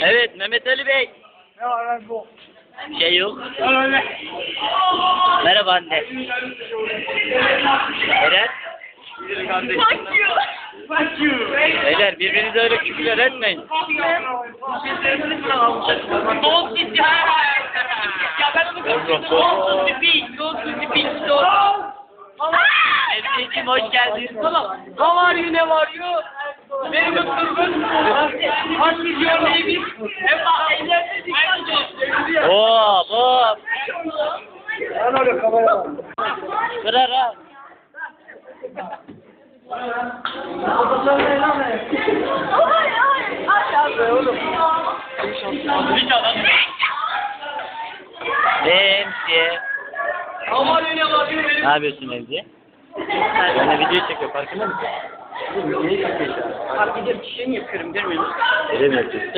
Evet Mehmet Ali Bey. Ne var lan bu? Şey yok. Merhaba anne. Eren. Fuck you. Beyler birbirinize öyle küfürler etmeyin. Don't sit Ya ben onu doğru. Don't sit beach. Don't sit beach. Don't. Emre'cim hoş geldin. Tamam. How are you? Ne var you? Very good turban. What is Hop hop. Ben öyle var. Kırar ha. You? Ne yapıyorsun Emsi? Ben video çekiyor farkında mısın? Abi bir de bir şey mi yapıyorum görmüyor musun? Öyle mi yapıyorsun?